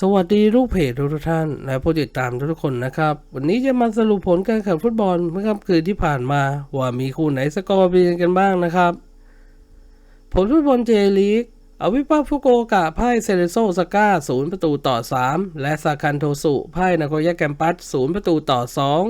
สวัสดีลูกเพจทุกท่านและผู้ติดตามทุกคนนะครับ วันนี้จะมาสรุปผลการแข่งฟุตบอลเมื่อค่ำคืนที่ผ่านมา ว่ามีคู่ไหนสกอร์เป็นกันบ้างนะครับ ผลฟุตบอลเจลีก อาวิปาฟุโกกะพ่ายเซเลโซสก้าศูนย์ประตูต่อ 3 และซาคันโทสุพ่ายนาโกย่าแกมปัสศูนย์ประตูต่อ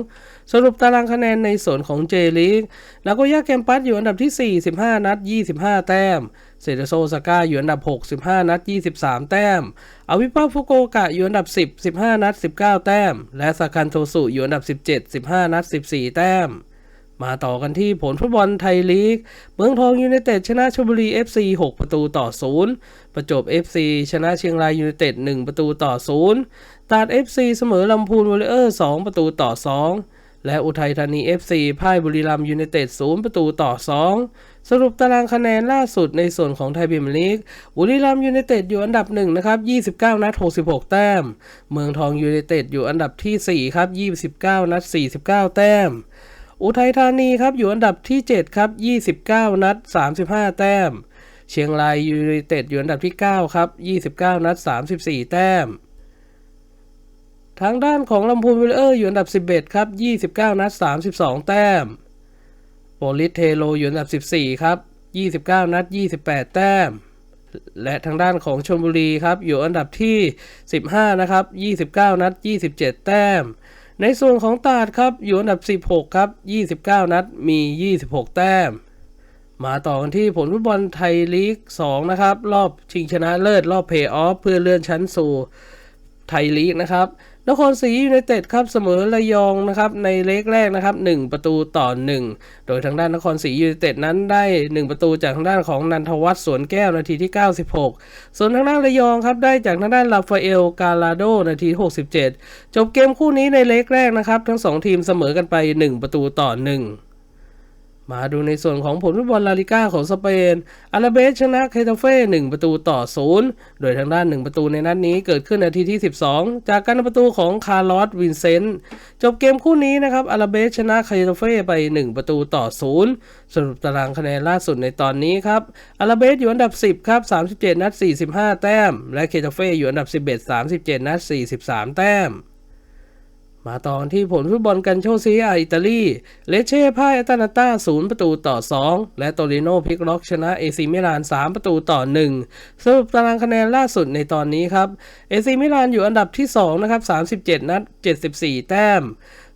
2 สรุปตารางคะแนนในส่วนของเจลีกนาโกย่าแกมปัสอยู่อันดับที่ 4 15 นัด 25 แต้ม เซเลโซสก้าอยู่อันดับ 6 15 นัด 23 แต้ม อาวิปาฟุโกกะอยู่อันดับ 10 15 นัด 19 แต้ม และซาคันโทสุอยู่อันดับ 17 15 นัด 14 แต้ม มาต่อกันที่ผลฟุตบอลไทยลีก เมืองทองยูไนเต็ดชนะชลบุรี FC 6 ประตูต่อ 0 ประจบ FC ชนะเชียงรายยูไนเต็ด 1 ประตูต่อ 0 ตาด FC เสมอลำพูนวอลเลเออร์ 2 ประตูต่อ 2 และอุทัยธานี FC พ่ายบุรีรัมย์ยูไนเต็ด 0 ประตูต่อ 2 สรุปตารางคะแนนล่าสุดในส่วนของไทยพรีเมียร์ลีก บุรีรัมย์ยูไนเต็ดอยู่อันดับ1นะครับ29 นัด 66 แต้ม เมืองทองยูไนเต็ดอยู่อันดับที่4ครับ29 นัด 49 แต้ม อุทัยธานีครับอยู่อันดับที่ 7 ครับ 29 นัด 35 แต้ม เชียงรายยูไนเต็ดอยู่อันดับที่ 9 ครับ 29 นัด 34 แต้ม ทางด้านของลำพูนวิลเลอร์อยู่อันดับ 11 ครับ 29 นัด 32 แต้มโปลิสเทโลอยู่อันดับ 14 ครับ 29 นัด 28 แต้ม และทางด้านของชลบุรีครับ อยู่อันดับที่ 15 นะครับ 29 นัด 27 แต้ม ในส่วนของตาดครับอยู่อันดับ 16 ครับ 29 นัดมี 26 แต้ม มาต่อกันที่ผลฟุตบอลไทยลีก 2 นะครับ รอบชิงชนะเลิศรอบเพย์ออฟเพื่อเลื่อนชั้นสู่ไทยลีกนะครับ นครศรียูไนเต็ดครับเสมอระยองนะครับในเล็กแรกนะครับ 1 ประตูต่อ 1 โดยทางด้านนครศรียูไนเต็ดนั้นได้ 1 ประตูจากทางด้านของนันทวัฒน์สวนแก้วนาทีที่ 96 ส่วนทางด้านระยองครับได้จากทางด้านลาฟาเอลกาลาโดนาที 67 จบเกมคู่นี้ในเล็กแรกนะครับ ทั้ง 2 ทีมเสมอกันไป 1 ประตูต่อ 1 มาดูในส่วนของผลฟุตบอลลาลิก้าของสเปน อาราเบสชนะเคตาเฟ่1ประตูต่อ 0 โดยทางด้าน 1 ประตูในนัดนี้เกิดขึ้นนาทีที่ 12 จากการประตูของคาร์ลอสวินเซนต์ จบเกมคู่นี้นะครับ อาราเบสชนะเคตาเฟ่ไป 1 ประตูต่อ 0 สรุปตารางคะแนนล่าสุดในตอนนี้ครับ อาราเบสอยู่อันดับ 10 ครับ 37 นัด 45 แต้ม และเคตาเฟ่อยู่อันดับ 11 37 นัด 43 แต้ม มาต่อที่ผลฟุตบอลกันโชซีอาอิตาลี เลเช่พ่ายอตานาต้า0ประตูต่อ 2 และโตริโนพลิกล็อกชนะเอซีมิลาน 3 ประตูต่อ 1 สรุปตารางคะแนนล่าสุดในตอนนี้ครับเอซีมิลานอยู่อันดับที่2นะครับ37 นัด 74 แต้ม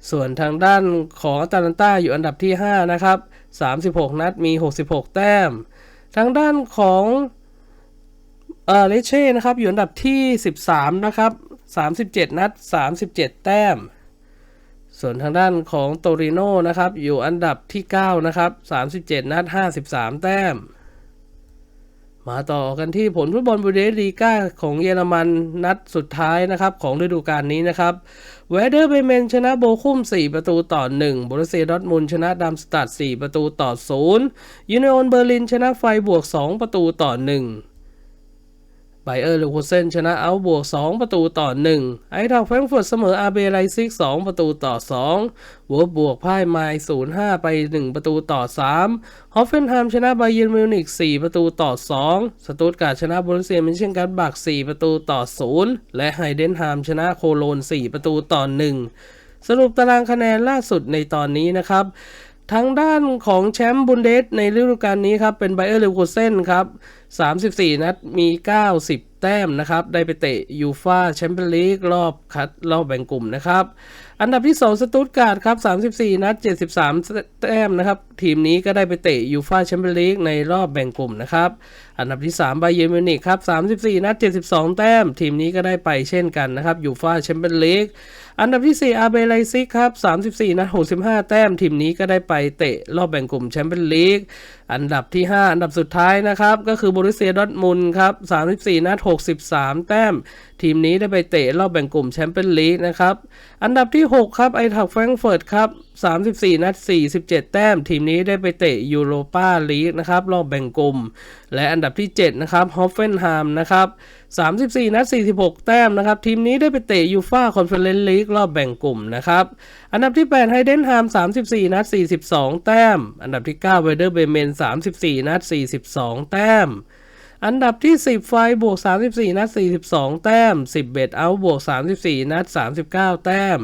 ส่วนทางด้านของอตาลันต้าอยู่อันดับที่ 5 นะครับ 36 นัดมี 66 แต้ม ทางด้านของเออเลเช่นะครับอยู่อันดับที่ 13 นะครับ 37 นัด 37 แต้ม ส่วนทางด้านของโตริโนนะครับ อยู่อันดับที่ 9 นะครับ 37 นัด 53 แต้ม มาต่อกันที่ผลฟุตบอลบูเดสลีกาของเยอรมันนัดสุดท้ายนะครับ ของฤดูกาลนี้นะครับเวเดอร์เบเมนชนะโบคุม 4 ประตูต่อ 1บรุเซียดอร์ทมุนชนะดัมสตัด 4 ประตูต่อ 0 ยูเนโอนเบอร์ลินชนะไฟบวก 2 ประตูต่อ 1 ไบเออร์เลวคูเซนชนะเอาบวก 2 ประตูต่อ 1 ไอทาวแฟรงก์เฟิร์ตเสมออาร์เบไลซิก 2 ประตูต่อ 2วัวบวกพ่ายไมล์0-5 ไป 1 ประตูต่อ 3 ฮอฟเฟนไฮม์ชนะไบเยนมิวนิก 4 ประตูต่อ 2 สตูตการ์ดชนะบรูเซียมินเชนการ์บัก 4 ประตูต่อ 0 และไฮเดนไฮม์ชนะโคโลน 4 ประตูต่อ 1 สรุปตารางคะแนนล่าสุดในตอนนี้นะครับทางด้านของแชมป์บุนเดสในฤดูกาลนี้ครับเป็นไบเออร์เลวคูเซนครับ 34 นัดมี 90 แต้มนะครับ ได้ไปเตะยูฟาแชมเปี้ยนลีกรอบคัดรอบแบ่งกลุ่มนะครับ อันดับที่ 2 สตูตการ์ดครับ 34 นัด 73 แต้มนะครับ ทีมนี้ก็ได้ไปเตะยูฟาแชมเปี้ยนลีกในรอบแบ่งกลุ่มนะครับ อันดับที่3ไบเยร์มิวนิกครับ 34 นัด 72 แต้ม ทีมนี้ก็ได้ไปเช่นกันนะครับยูฟาแชมเปี้ยนลีก อันดับที่ 4 อาเบไลซิกครับ 34 นัด 65 แต้ม ทีมนี้ก็ได้ไปเตะรอบแบ่งกลุ่มแชมเปี้ยนลีก อันดับที่ 5 อันดับสุดท้ายนะครับ ก็คือบรูเซียดอทมุนครับ 34 นัด 63 แต้ม ทีมนี้ได้ไปเตะรอบแบ่งกลุ่มแชมเปี้ยนลีกนะครับ อันดับที่ 6 ครับไอทักแฟรงเฟิร์ตครับ 34 นัด 47 แต้ม ทีมนี้ได้ไปเตะยูโรปาลีกนะครับ รอบแบ่งกลุ่ม และอันดับที่ 7 นะครับฮอฟเฟนไฮมนะครับ 34 นัด 46 แต้มนะครับ ทีมนี้ได้ไปเตะยูฟาคอนเฟอเรนซ์ลีกรอบแบ่งกลุ่มนะครับ อันดับที่ 8 ไฮเดนไฮม34 นัด 42 แต้ม อันดับที่ 9 เวเดอร์เบเมน 34 นัด 42 แต้ม อันดับที่ 10 ไฟบวก 34 นัด 42 แต้ม10เบดเอาบวก 34 นัด 39 แต้ม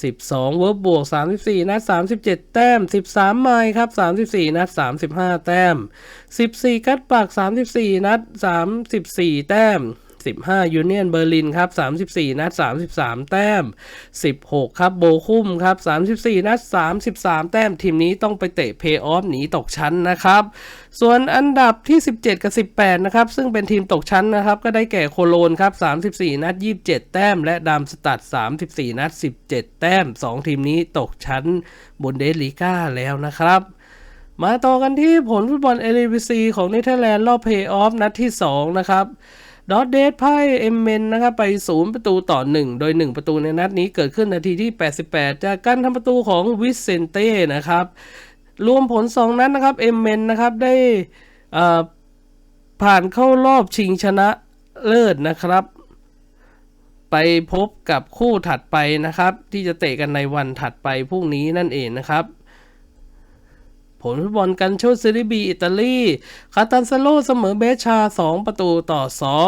12 เวิร์บบวก 34 นัด 37 แต้ม 13 ไมล์ครับ 34 นัด 35 แต้ม 14 กัดปาก 34 นัด 34 แต้ม 15 ยูเนียนเบอร์ลินครับ 34 นัด 33 แต้ม 16 ครับโบคุ้มครับ 34 นัด 33 แต้ม ทีมนี้ต้องไปเตะเพย์ออฟหนีตกชั้นนะครับ ส่วนอันดับที่ 17 กับ 18 นะครับ ซึ่งเป็นทีมตกชั้นนะครับ ก็ได้แก่โคโลนครับ 34 นัด 27 แต้ม และดามสตัด 34 นัด 17 แต้ม 2 ทีมนี้ตกชั้นบนเดลีกาแล้วนะครับมาต่อกันที่ผลฟุตบอลเอลิวีซีของเนเธอร์แลนด์รอบเพย์ออฟนัดที่ 2 นะครับ ดอทเดสไพ่เอมเมนนะครับไป 0 ประตูต่อ 1 โดย 1 ประตูในนัดนี้เกิดขึ้นนาทีที่ 88 จากการทำประตูของวิสเซนเต้นะครับ รวมผล 2 นัดนนะครับเอมเมนนะครับได้ผ่านเข้ารอบชิงชนะเลิศนะครับ ไปพบกับคู่ถัดไปนะครับ ที่จะเตะกันในวันถัดไปพรุ่งนี้นั่นเองนะครับ ลฟุตบอลกันโชซีรีบีอิตาลีคาตันซาโลเสมอเบชา 2 ประตูต่อ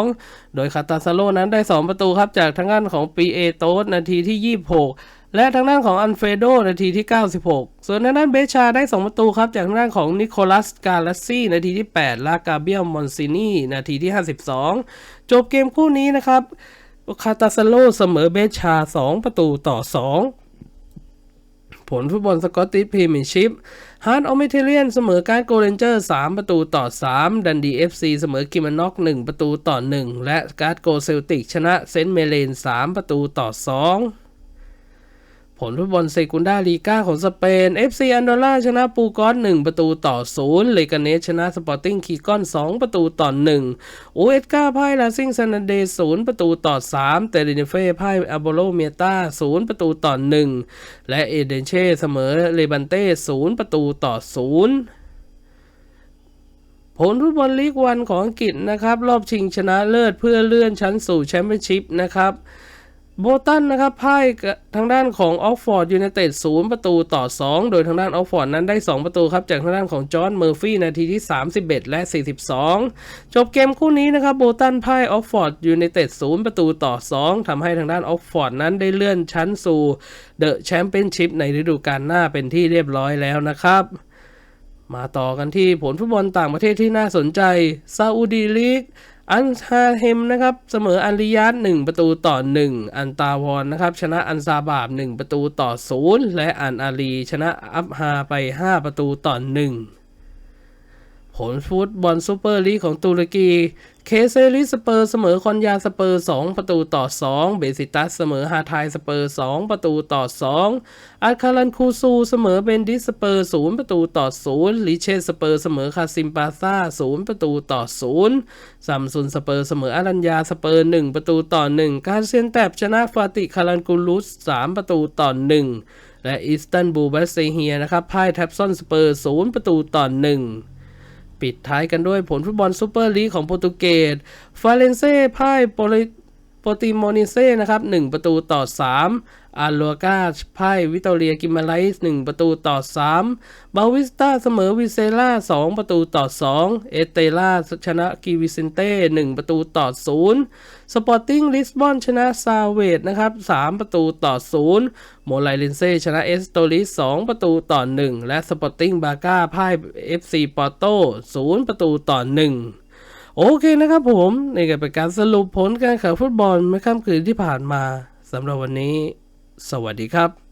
2 โดยคาตันซาโลนั้นได้ 2 ประตูครับจากทางด้านของปีเอโตสนาทีที่ 26และทางด้านของอันเฟโดนาทีที่ 96 ส่วนทางด้านเบชาได้ 2 ประตูครับ จากทางด้านของนิโคลัสกาลาซี่นาทีที่8และกาเบียลมอนซินีนาทีที่ 52 จบเกมคู่นี้นะครับ คาตาซาโลเสมอเบชชา2 ประตูต่อ 2 ผลฟุตบอลสกอตติชพรีเมียร์ชิพฮาร์ดออมิเทเลียนเสมอการโกเรนเจอร์3ประตูต่อ 3 ดันดีเอฟซีเสมอกิมานอก 1 ประตูต่อ 1 และการ์ดโกเซลติกชนะเซนต์เมเลน 3 ประตูต่อ 2 ผลฟุตบอลเซกุนดาลีกาของสเปน FC อันโดล่าชนะปูกอส1ประตูต่อ0เลกาเนสชนะสปอร์ติ้งคีกอน 2 ประตูต่อ1โอเอสกาพ่ายลาซิงซันเดย์0ประตูต่อ3แต่เนเฟ่พ่ายอาโบโลเมียตา0ประตูต่อ 1 และเอเดนเช่เสมอเลบันเต้0ประตูต่อ 0ผลฟุตบอลลีกวันของอังกฤษนะครับ รอบชิงชนะเลิศเพื่อเลื่อนชั้นสู่แชมเปี้ยนชิพนะครับ โบตันนะครับพ่ายกับทางด้านของออกฟอร์ดยูไนเต็ดศูนย์ประตูต่อ 2 โดยทางด้านออกฟอร์ดนั้นได้ 2 ประตูครับ จากทางด้านของจอห์นเมอร์ฟี่นาทีที่ 31 และ 42 จบเกมคู่นี้นะครับโบตันพ่ายออกฟอร์ดยูไนเต็ดศูนย์ประตูต่อ 2ทำให้ทางด้านออกฟอร์ดนั้นได้เลื่อนชั้นสู่เดอะแชมเปี้ยนชิพในฤดูกาลหน้าเป็นที่เรียบร้อยแล้วนะครับมาต่อกันที่ผลฟุตบอลต่างประเทศที่น่าสนใจซาอุดีลีก อันฮาเฮมนะครับเสมออันริยัต1ประตูต่อ 1 อันตาวอนนะครับชนะอันซาบาบ 1 ประตูต่อ 0 และอันอาลีชนะอับฮาไป 5 ประตูต่อ 1 ผลฟุตบอลซูเปอร์ลีกของตุรกี เคเซลิสเปอร์เสมอคอนยาสเปอร์ 2 ประตูต่อ 2 เบซิตัสเสมอฮาไทสเปอร์ 2 ประตูต่อ 2 อัลคารันคูซูเสมอเบนดิสเปอร์ 0 ประตูต่อ 0 ลิเชสเปอร์เสมอคาซิมปาซา0 ประตูต่อ 0 ซัมซุนสเปอร์เสมออารัญญาสเปอร์ 1 ประตูต่อ 1 การเซียนแตบชนะฟาติคารันกูลุส 3 ประตูต่อ 1 และอิสตันบูลบัสเซเฮียนะครับพ่ายแท็บซอนสเปอร์ 0 ประตูต่อ 1 ปิดท้ายกันด้วยผลฟุตบอลซูเปอร์ลีกของโปรตุเกสฟาเลนเซ่พ่ายโปร โปรติโมนิเซ่นะครับ1ประตูต่อ 3 อาลัวกาพ่วิตอเรียกิมาไลส์1ประตูต่อ 3 บาวิสตาเสมอวิเซล่า 2 ประตูต่อ 2 เอเตล่าชนะกิวิเซนเต้ 1 ประตูต่อ 0 สปอร์ติ้งลิสบอนชนะซาเวดนะครับ 3 ประตูต่อ 0 โมไลเลนเซ่ชนะเอสโตลิส 2 ประตูต่อ 1 และสปอร์ติ้งบาก้าพ่าย FC ปอร์โต0ประตูต่อ 1 โอเคนะครับผมนี่ก็เป็นการสรุปผลการแข่งฟุตบอลเมื่อค่ำคืนที่ผ่านมาสำหรับวันนี้ สวัสดีครับ